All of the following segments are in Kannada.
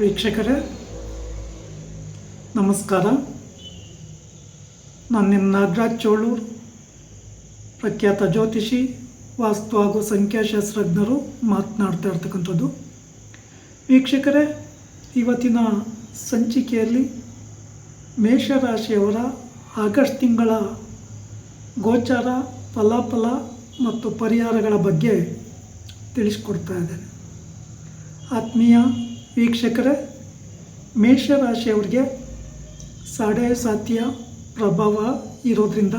ವೀಕ್ಷಕರೇ, ನಮಸ್ಕಾರ. ನಾನು ನಿಮ್ಮ ನಾಗರಾಜ್ ಚೋಳೂರು, ಪ್ರಖ್ಯಾತ ಜ್ಯೋತಿಷಿ, ವಾಸ್ತು ಹಾಗೂ ಸಂಖ್ಯಾಶಾಸ್ತ್ರಜ್ಞರು ಮಾತನಾಡ್ತಾ ಇರ್ತಕ್ಕಂಥದ್ದು. ವೀಕ್ಷಕರೇ, ಇವತ್ತಿನ ಸಂಚಿಕೆಯಲ್ಲಿ ಮೇಷರಾಶಿಯವರ ಆಗಸ್ಟ್ ತಿಂಗಳ ಗೋಚಾರ, ಫಲಾಫಲ ಮತ್ತು ಪರಿಹಾರಗಳ ಬಗ್ಗೆ ತಿಳಿಸ್ಕೊಡ್ತಾ ಇದ್ದೇನೆ. ಆತ್ಮೀಯ ವೀಕ್ಷಕರೇ ಮೇಷರಾಶಿಯವರಿಗೆ ಸಾಡೆ ಸಾತಿಯ ಪ್ರಭಾವ ಇರೋದ್ರಿಂದ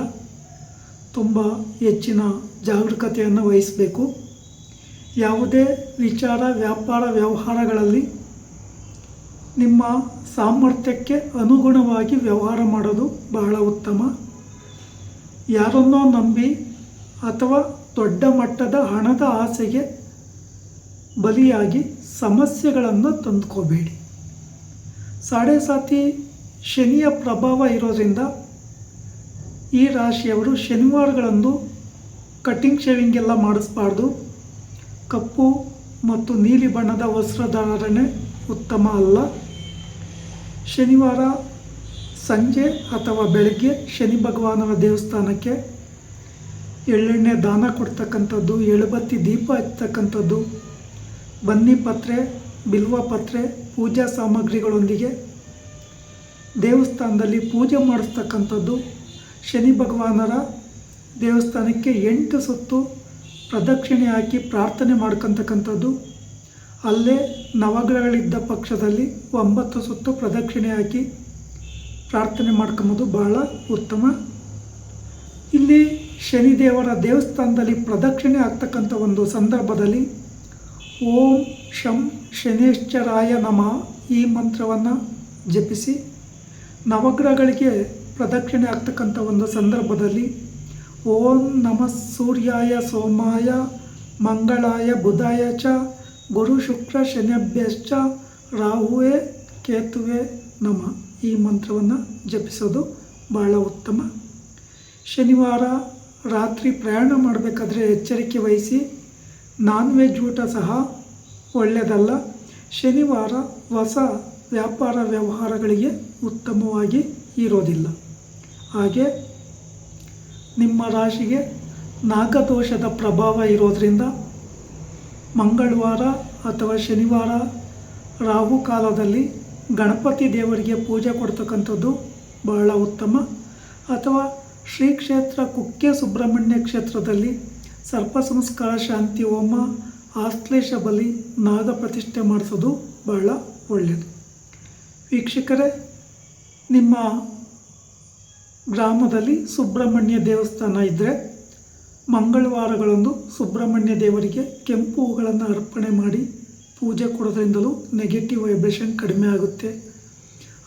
ತುಂಬ ಹೆಚ್ಚಿನ ಜಾಗರೂಕತೆಯನ್ನು ವಹಿಸಬೇಕು. ಯಾವುದೇ ವಿಚಾರ, ವ್ಯಾಪಾರ, ವ್ಯವಹಾರಗಳಲ್ಲಿ ನಿಮ್ಮ ಸಾಮರ್ಥ್ಯಕ್ಕೆ ಅನುಗುಣವಾಗಿ ವ್ಯವಹಾರ ಮಾಡೋದು ಬಹಳ ಉತ್ತಮ. ಯಾರನ್ನೋ ನಂಬಿ ಅಥವಾ ದೊಡ್ಡ ಮಟ್ಟದ ಹಣದ ಆಸೆಗೆ ಬಲಿಯಾಗಿ ಸಮಸ್ಯೆಗಳನ್ನು ತಂದುಕೋಬೇಡಿ. ಸಾಡೆ ಸಾತಿ ಶನಿಯ ಪ್ರಭಾವ ಇರೋದ್ರಿಂದ ಈ ರಾಶಿಯವರು ಶನಿವಾರಗಳಂದು ಕಟ್ಟಿಂಗ್ ಶೇವಿಂಗ್ ಎಲ್ಲ ಮಾಡಿಸ್ಬಾರ್ದು. ಕಪ್ಪು ಮತ್ತು ನೀಲಿ ಬಣ್ಣದ ವಸ್ತ್ರಧಾರಣೆ ಉತ್ತಮ ಅಲ್ಲ. ಶನಿವಾರ ಸಂಜೆ ಅಥವಾ ಬೆಳಗ್ಗೆ ಶನಿ ಭಗವಾನರ ದೇವಸ್ಥಾನಕ್ಕೆ ಎಳ್ಳೆಣ್ಣೆ ದಾನ ಕೊಡ್ತಕ್ಕಂಥದ್ದು, ಎಳುಬತ್ತಿ ದೀಪ ಹಚ್ಚತಕ್ಕಂಥದ್ದು ಬನ್ನಿ ಪತ್ರೆ, ಬಿಲ್ವ ಪತ್ರೆ, ಪೂಜಾ ಸಾಮಗ್ರಿಗಳೊಂದಿಗೆ. ದೇವಸ್ಥಾನದಲ್ಲಿ ಪೂಜೆ ಮಾಡಿಸ್ತಕ್ಕಂಥದ್ದು ಶನಿ ಭಗವಾನರ ದೇವಸ್ಥಾನಕ್ಕೆ ಎಂಟು ಸುತ್ತು ಪ್ರದಕ್ಷಿಣೆ ಹಾಕಿ ಪ್ರಾರ್ಥನೆ ಮಾಡ್ಕೊತಕ್ಕಂಥದ್ದು. ಅಲ್ಲೇ ನವಗ್ರಹಗಳಿದ್ದ ಪಕ್ಷದಲ್ಲಿ ಒಂಬತ್ತು ಸುತ್ತು ಪ್ರದಕ್ಷಿಣೆ ಹಾಕಿ ಪ್ರಾರ್ಥನೆ ಮಾಡ್ಕೊಂಬೋದು ಬಹಳ ಉತ್ತಮ. ಇಲ್ಲಿ ಶನಿದೇವರ ದೇವಸ್ಥಾನದಲ್ಲಿ ಪ್ರದಕ್ಷಿಣೆ ಆಗ್ತಕ್ಕಂಥ ಒಂದು ಸಂದರ್ಭದಲ್ಲಿ ಓಂ ಶಂ ಶನೇಶ್ಚರಾಯ ನಮ ಈ ಮಂತ್ರವನ್ನು ಜಪಿಸಿ. ನವಗ್ರಹಗಳಿಗೆ ಪ್ರದಕ್ಷಿಣೆ ಆಗ್ತಕ್ಕಂಥ ಒಂದು ಸಂದರ್ಭದಲ್ಲಿ ಓಂ ನಮಃ ಸೂರ್ಯಾಯ ಸೋಮಾಯ, ಮಂಗಳಾಯ ಬುಧಾಯ ಚ, ಗುರು ಶುಕ್ರ ಶನಿಭ್ಯಶ್ಚ, ರಾಹುವೆ ಕೇತುವೆ ನಮ ಈ ಮಂತ್ರವನ್ನು ಜಪಿಸೋದು ಬಹಳ ಉತ್ತಮ. ಶನಿವಾರ ರಾತ್ರಿ ಪ್ರಯಾಣ ಮಾಡಬೇಕಾದ್ರೆ ಎಚ್ಚರಿಕೆ ವಹಿಸಿ ನಾನ್ ವೆಜ್ ಊಟ ಸಹ ಒಳ್ಳೆಯದಲ್ಲ ಶನಿವಾರ ಹೊಸ ವ್ಯಾಪಾರ ವ್ಯವಹಾರಗಳಿಗೆ ಉತ್ತಮವಾಗಿ ಇರೋದಿಲ್ಲ. ಹಾಗೆ ನಿಮ್ಮ ರಾಶಿಗೆ ನಾಗದೋಷದ ಪ್ರಭಾವ ಇರೋದರಿಂದ ಮಂಗಳವಾರ ಅಥವಾ ಶನಿವಾರ ರಾಹು ಕಾಲದಲ್ಲಿ ಗಣಪತಿ ದೇವರಿಗೆ ಪೂಜೆ ಕೊಡ್ತಕ್ಕಂಥದ್ದು ಬಹಳ ಉತ್ತಮ. ಅಥವಾ ಶ್ರೀ ಕ್ಷೇತ್ರ ಕುಕ್ಕೆ ಸುಬ್ರಹ್ಮಣ್ಯ ಕ್ಷೇತ್ರದಲ್ಲಿ ಸರ್ಪ ಸಂಸ್ಕಾರ, ಶಾಂತಿ, ಹೋಮ, ಆಶ್ಲೇಷ ಬಲಿ, ನಾಗ ಪ್ರತಿಷ್ಠೆ ಮಾಡಿಸೋದು ಬಹಳ ಒಳ್ಳೆಯದು ವೀಕ್ಷಕರೇ, ನಿಮ್ಮ ಗ್ರಾಮದಲ್ಲಿ ಸುಬ್ರಹ್ಮಣ್ಯ ದೇವಸ್ಥಾನ ಇದ್ದರೆ ಮಂಗಳವಾರಗಳಂದು ಸುಬ್ರಹ್ಮಣ್ಯ ದೇವರಿಗೆ ಕೆಂಪು ಹೂಗಳನ್ನು ಅರ್ಪಣೆ ಮಾಡಿ ಪೂಜೆ ಕೊಡೋದ್ರಿಂದಲೂ ನೆಗೆಟಿವ್ ವೈಬ್ರೇಷನ್ ಕಡಿಮೆ ಆಗುತ್ತೆ.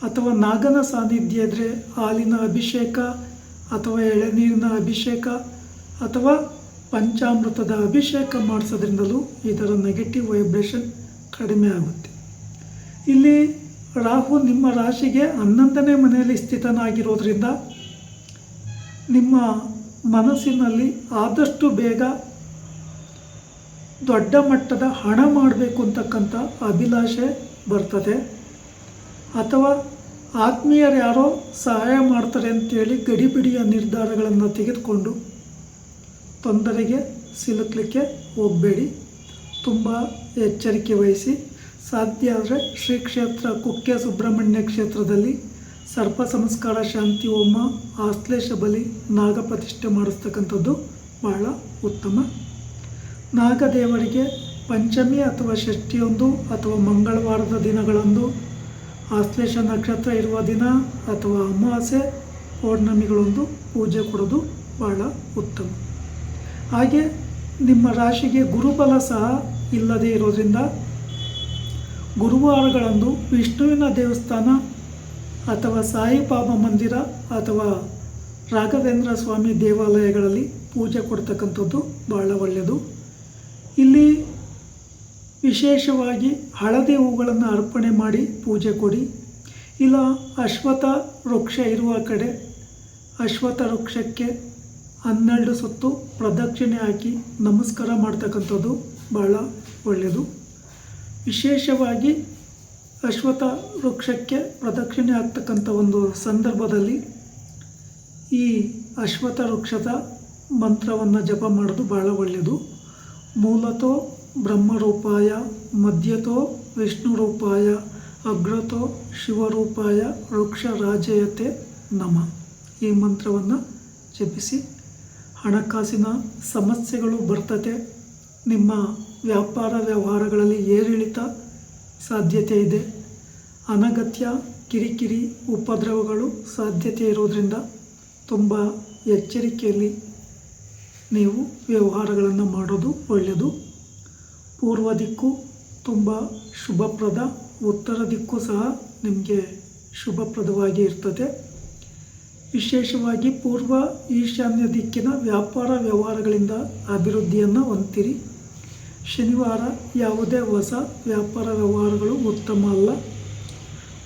ಅಥವಾ ನಾಗನ ಸಾನ್ನಿಧ್ಯ ಇದ್ದರೆ ಹಾಲಿನ ಅಭಿಷೇಕ ಅಥವಾ ಎಳೆನೀರಿನ ಅಭಿಷೇಕ ಅಥವಾ ಪಂಚಾಮೃತದ ಅಭಿಷೇಕ ಮಾಡಿಸೋದ್ರಿಂದಲೂ ಇದರ ನೆಗೆಟಿವ್ ವೈಬ್ರೇಷನ್ ಕಡಿಮೆ ಆಗುತ್ತೆ. ಇಲ್ಲಿ ರಾಹು ನಿಮ್ಮ ರಾಶಿಗೆ ಹನ್ನೊಂದನೇ ಮನೆಯಲ್ಲಿ ಸ್ಥಿತನಾಗಿರೋದ್ರಿಂದ ನಿಮ್ಮ ಮನಸ್ಸಿನಲ್ಲಿ ಆದಷ್ಟು ಬೇಗ ದೊಡ್ಡ ಮಟ್ಟದ ಹಣ ಮಾಡಬೇಕು ಅಂತಕ್ಕಂಥ ಅಭಿಲಾಷೆ ಬರ್ತದೆ. ಅಥವಾ ಆತ್ಮೀಯರು ಯಾರೋ ಸಹಾಯ ಮಾಡ್ತಾರೆ ಅಂತೇಳಿ ಗಡಿಬಿಡಿಯ ನಿರ್ಧಾರಗಳನ್ನು ತೆಗೆದುಕೊಂಡು ತೊಂದರೆಗೆ ಸಿಲುಕಲಿಕ್ಕೆ ಹೋಗಬೇಡಿ. ತುಂಬ ಎಚ್ಚರಿಕೆ ವಹಿಸಿ. ಸಾಧ್ಯ ಆದರೆ ಶ್ರೀ ಕ್ಷೇತ್ರ ಕುಕ್ಕೆ ಸುಬ್ರಹ್ಮಣ್ಯ ಕ್ಷೇತ್ರದಲ್ಲಿ ಸರ್ಪ ಸಂಸ್ಕಾರ ಶಾಂತಿ ಹೋಮ ಆಶ್ಲೇಷ ಬಲಿ ನಾಗ ಪ್ರತಿಷ್ಠೆ ಮಾಡಿಸ್ತಕ್ಕಂಥದ್ದು ಬಹಳ ಉತ್ತಮ. ನಾಗದೇವರಿಗೆ ಪಂಚಮಿ ಅಥವಾ ಷಷ್ಠಿಯೊಂದು ಅಥವಾ ಮಂಗಳವಾರದ ದಿನಗಳಂದು ಆಶ್ಲೇಷ ನಕ್ಷತ್ರ ಇರುವ ದಿನ ಅಥವಾ ಅಮಾವಾಸ್ಯೆ ಪೌರ್ಣಮಿಗಳೊಂದು ಪೂಜೆ ಕೊಡೋದು ಬಹಳ ಉತ್ತಮ. ಹಾಗೆ ನಿಮ್ಮ ರಾಶಿಗೆ ಗುರುಬಲ ಸಹ ಇಲ್ಲದೇ ಇರೋದ್ರಿಂದ ಗುರುವಾರಗಳಂದು ವಿಷ್ಣುವಿನ ದೇವಸ್ಥಾನ ಅಥವಾ ಸಾಯಿಬಾಬಾ ಮಂದಿರ ಅಥವಾ ರಾಘವೇಂದ್ರ ಸ್ವಾಮಿ ದೇವಾಲಯಗಳಲ್ಲಿ ಪೂಜೆ ಕೊಡ್ತಕ್ಕಂಥದ್ದು ಬಹಳ ಒಳ್ಳೆಯದು. ಇಲ್ಲಿ ವಿಶೇಷವಾಗಿ ಹಳದಿ ಹೂಗಳನ್ನು ಅರ್ಪಣೆ ಮಾಡಿ ಪೂಜೆ ಕೊಡಿ. ಇಲ್ಲ ಅಶ್ವಥ ವೃಕ್ಷ ಇರುವ ಕಡೆ ಅಶ್ವಥ ವೃಕ್ಷಕ್ಕೆ ಹನ್ನೆರಡು ಸುತ್ತು ಪ್ರದಕ್ಷಿಣೆ ಹಾಕಿ ನಮಸ್ಕಾರ ಮಾಡ್ತಕ್ಕಂಥದ್ದು ಬಹಳ ಒಳ್ಳೆಯದು. ವಿಶೇಷವಾಗಿ ಅಶ್ವಥ ವೃಕ್ಷಕ್ಕೆ ಪ್ರದಕ್ಷಿಣೆ ಆಗ್ತಕ್ಕಂಥ ಒಂದು ಸಂದರ್ಭದಲ್ಲಿ ಈ ಅಶ್ವಥ ವೃಕ್ಷದ ಮಂತ್ರವನ್ನು ಜಪ ಮಾಡೋದು ಭಾಳ ಒಳ್ಳೆಯದು. ಮೂಲತೋ ಬ್ರಹ್ಮರೂಪಾಯ, ಮಧ್ಯತೋ ವಿಷ್ಣು ರೂಪಾಯ ಅಗ್ರತೋ ಶಿವರೂಪಾಯ ವೃಕ್ಷ ರಾಜಯತೆ ನಮ ಈ ಮಂತ್ರವನ್ನು ಜಪಿಸಿ. ಹಣಕಾಸಿನ ಸಮಸ್ಯೆಗಳು ಬರ್ತದೆ ನಿಮ್ಮ ವ್ಯಾಪಾರ ವ್ಯವಹಾರಗಳಲ್ಲಿ ಏರಿಳಿತ ಸಾಧ್ಯತೆ ಇದೆ. ಅನಗತ್ಯ ಕಿರಿಕಿರಿ ಉಪದ್ರವಗಳು ಸಾಧ್ಯತೆ ಇರೋದರಿಂದ ತುಂಬ ಎಚ್ಚರಿಕೆಯಲ್ಲಿ ನೀವು ವ್ಯವಹಾರಗಳನ್ನು ಮಾಡೋದು ಒಳ್ಳೆಯದು. ಪೂರ್ವ ದಿಕ್ಕು ತುಂಬ ಶುಭಪ್ರದ, ಉತ್ತರ ದಿಕ್ಕು ಸಹ ನಿಮಗೆ ಶುಭಪ್ರದವಾಗಿ ಇರ್ತದೆ ವಿಶೇಷವಾಗಿ ಪೂರ್ವ ಈಶಾನ್ಯ ದಿಕ್ಕಿನ ವ್ಯಾಪಾರ ವ್ಯವಹಾರಗಳಿಂದ ಅಭಿವೃದ್ಧಿಯನ್ನು ಹೊಂದಿರಿ ಶನಿವಾರ ಯಾವುದೇ ಹೊಸ ವ್ಯಾಪಾರ ವ್ಯವಹಾರಗಳು ಉತ್ತಮ ಅಲ್ಲ.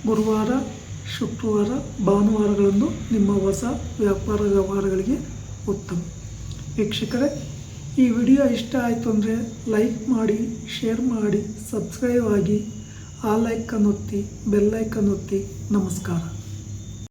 ಗುರುವಾರ, ಶುಕ್ರವಾರ, ಭಾನುವಾರಗಳನ್ನು ನಿಮ್ಮ ಹೊಸ ವ್ಯಾಪಾರ ವ್ಯವಹಾರಗಳಿಗೆ ಉತ್ತಮ. ವೀಕ್ಷಕರೇ, ಈ ವಿಡಿಯೋ ಇಷ್ಟ ಆಯಿತು ಅಂದರೆ ಲೈಕ್ ಮಾಡಿ, ಶೇರ್ ಮಾಡಿ, ಸಬ್ಸ್ಕ್ರೈಬ್ ಆಗಿ, ಆ ಲೈಕನ್ನು ಒತ್ತಿ ಬೆಲ್ಲೈಕನ್ನು ಒತ್ತಿ. ನಮಸ್ಕಾರ.